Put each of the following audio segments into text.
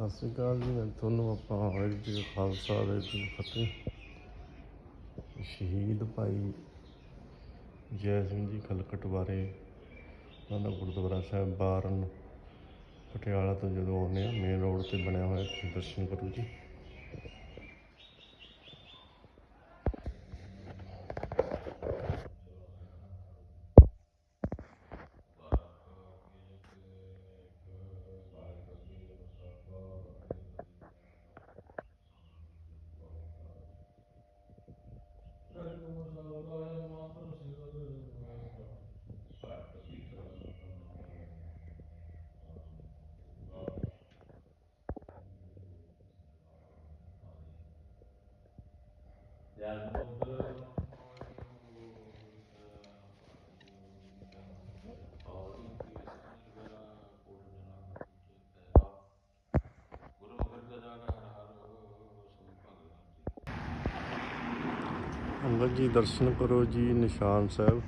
ਸਤਿ ਸ੍ਰੀ ਅਕਾਲ ਜੀ, ਮੈਂ ਤੁਹਾਨੂੰ ਆਪਾਂ ਵਾਹਿਗੁਰੂ ਜੀ ਕਾ ਖਾਲਸਾ, ਵਾਹਿਗੁਰੂ ਜੀ ਕੀ ਫਤਿਹ। ਸ਼ਹੀਦ ਭਾਈ ਜੈ ਸਿੰਘ ਜੀ ਖਲਕਟ ਬਾਰੇ ਉਹਨਾਂ ਦਾ ਗੁਰਦੁਆਰਾ ਸਾਹਿਬ ਬਾਰਨ, ਪਟਿਆਲਾ ਤੋਂ ਜਦੋਂ ਆਉਂਦੇ ਆ ਮੇਨ ਰੋਡ ਤੇ ਬਣਿਆ ਹੋਇਆ ਤੁਸੀਂ ਦਰਸ਼ਨ ਕਰੋ ਜੀ। ਅੰਗਦ ਜੀ, ਦਰਸ਼ਨ ਕਰੋ ਜੀ, ਨਿਸ਼ਾਨ ਸਾਹਿਬ।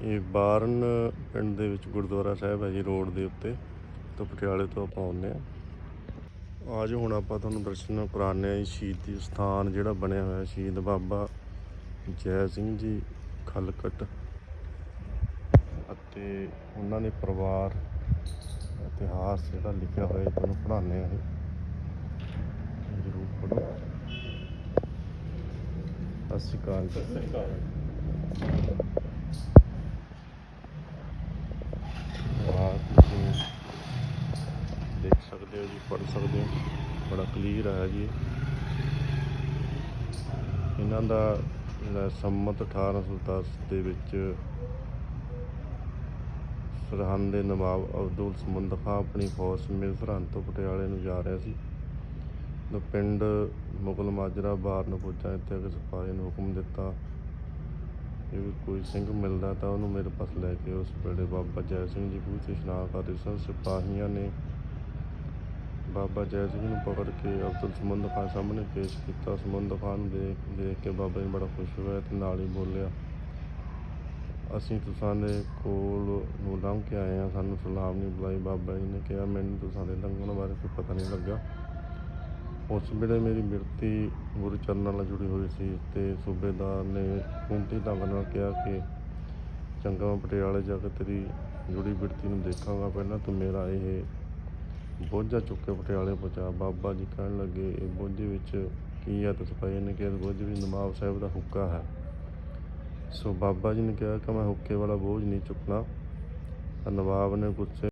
ਇਹ ਬਾਰਨ ਪਿੰਡ ਦੇ ਵਿੱਚ ਗੁਰਦੁਆਰਾ ਸਾਹਿਬ ਹੈ ਜੀ, ਰੋਡ ਦੇ ਉੱਤੇ, ਤੋਂ ਪਟਿਆਲੇ ਤੋਂ ਆਪਾਂ ਆਉਂਦੇ ਆ ਅੱਜ ਹੁਣ ਆਪਾਂ ਤੁਹਾਨੂੰ ਦਰਸ਼ਨ ਕਰਾਉਂਦੇ ਆ ਜੀ, ਸ਼ਹੀਦੀ ਸਥਾਨ ਜਿਹੜਾ ਬਣਿਆ ਹੋਇਆ, ਸ਼ਹੀਦ ਬਾਬਾ ਜੈ ਸਿੰਘ ਜੀ ਖਲਕਟ। ਅਤੇ ਉਹਨਾਂ ਦੇ ਪਰਿਵਾਰ, ਇਤਿਹਾਸ ਜਿਹੜਾ ਲਿਖਿਆ ਹੋਇਆ ਤੁਹਾਨੂੰ ਪੜ੍ਹਾਉਂਦੇ ਆ ਇਹ ਜ਼ਰੂਰ ਪੜ੍ਹੋ। ਸਤਿ ਸ਼੍ਰੀ ਅਕਾਲ ਜੀ। ਸਤਿ ਸ੍ਰੀ ਅਕਾਲ ਵਾਹ ਤੁਸੀਂ ਦੇਖ ਸਕਦੇ ਹੋ ਜੀ, ਪੜ੍ਹ ਸਕਦੇ ਹੋ। ਬੜਾ ਕਲੀਅਰ ਹੈ ਜੀ। ਇਹਨਾਂ ਦਾ ਜਿਹੜਾ ਸੰਮਤ 1810 ਦੇ ਵਿੱਚ ਸਰਹੰਦ ਦੇ ਨਵਾਬ ਅਬਦੁਲ ਸਮੁੰਦ ਖਾਂ ਆਪਣੀ ਫੌਜ ਸਮੇਤ ਸਰਹੰਦ ਤੋਂ ਪਟਿਆਲੇ ਨੂੰ ਜਾ ਰਿਹਾ ਸੀ। ਤਾਂ ਪਿੰਡ ਮੁਗਲ ਮਾਜਰਾ ਬਾਰ ਨੂੰ ਪੁੱਜਾ, ਇੱਥੇ ਅਗੇ ਸਿਪਾਹੀ ਨੂੰ ਹੁਕਮ ਦਿੱਤਾ ਜੇ ਕੋਈ ਸਿੰਘ ਮਿਲਦਾ ਤਾਂ ਉਹਨੂੰ ਮੇਰੇ ਪਾਸ ਲੈ ਕੇ ਉਸ ਵੇਲੇ ਬਾਬਾ ਜੈ ਸਿੰਘ ਜੀ ਖੂਹ 'ਤੇ ਇਸ਼ਨਾਨ ਕਰਦੇ ਸਨ। ਸਿਪਾਹੀਆਂ ਨੇ ਬਾਬਾ ਜੈ ਸਿੰਘ ਨੂੰ ਪਕੜ ਕੇ ਅਬਦੁਲ ਸਮੁੰਦ ਖਾਨ ਸਾਹਮਣੇ ਪੇਸ਼ ਕੀਤਾ। ਸਮੁੰਦ ਖਾਨ ਨੂੰ ਦੇਖ ਦੇਖ ਕੇ ਬਾਬਾ ਜੀ ਬੜਾ ਖੁਸ਼ ਹੋਇਆ ਤੇ ਨਾਲ ਹੀ ਬੋਲਿਆ, ਅਸੀਂ ਤੁਸਾਂ ਦੇ ਕੋਲ ਨੂੰ ਲੰਘ ਕੇ ਆਏ ਹਾਂ, ਸਾਨੂੰ ਸਲਾਮ ਨਹੀਂ ਬੁਲਾਈ। ਬਾਬਾ ਜੀ ਨੇ ਕਿਹਾ, ਮੈਨੂੰ ਤੁਸਾਂ ਦੇ ਲੰਘਣ ਬਾਰੇ ਕੋਈ ਪਤਾ ਨਹੀਂ ਲੱਗਾ ਉਸ ਵੇਲੇ ਮੇਰੀ ਮਿਰਤੀ ਗੁਰੂ ਚਰਨਾਂ ਨਾਲ ਜੁੜੀ ਹੋਈ ਸੀ ਤੇ ਸੂਬੇਦਾਰ ਨੇ ਕੁੰਤੀ ਢੰਗ ਨਾਲ ਕਿਹਾ ਕਿ, ਚੰਗਾ ਮੈਂ ਪਟਿਆਲੇ ਜਾ ਕੇ ਤੇਰੀ ਜੁੜੀ ਬਿਰਤੀ ਨੂੰ ਦੇਖਾਂਗਾ। ਪਹਿਲਾਂ ਤੂੰ ਮੇਰਾ ਇਹ ਬੋਝਾ ਚੁੱਕ ਕੇ ਪਟਿਆਲੇ ਪਹੁੰਚਾ। ਬਾਬਾ ਜੀ ਕਹਿਣ ਲੱਗੇ, ਇਹ ਬੋਝੇ ਵਿੱਚ ਕੀ ਹੈ ਤੁਸੀਂ ਭਾਈ? ਨੇ ਕਿਹਾ ਇਸ ਬੋਝੇ ਵਿੱਚ ਨਵਾਬ ਸਾਹਿਬ ਦਾ ਹੁੱਕਾ ਹੈ। ਸੋ ਬਾਬਾ ਜੀ ਨੇ ਕਿਹਾ ਕਿ ਮੈਂ ਹੁੱਕੇ ਵਾਲਾ ਬੋਝ ਨਹੀਂ ਚੁੱਕਣਾ। ਨਵਾਬ ਨੇ ਗੁੱਸੇ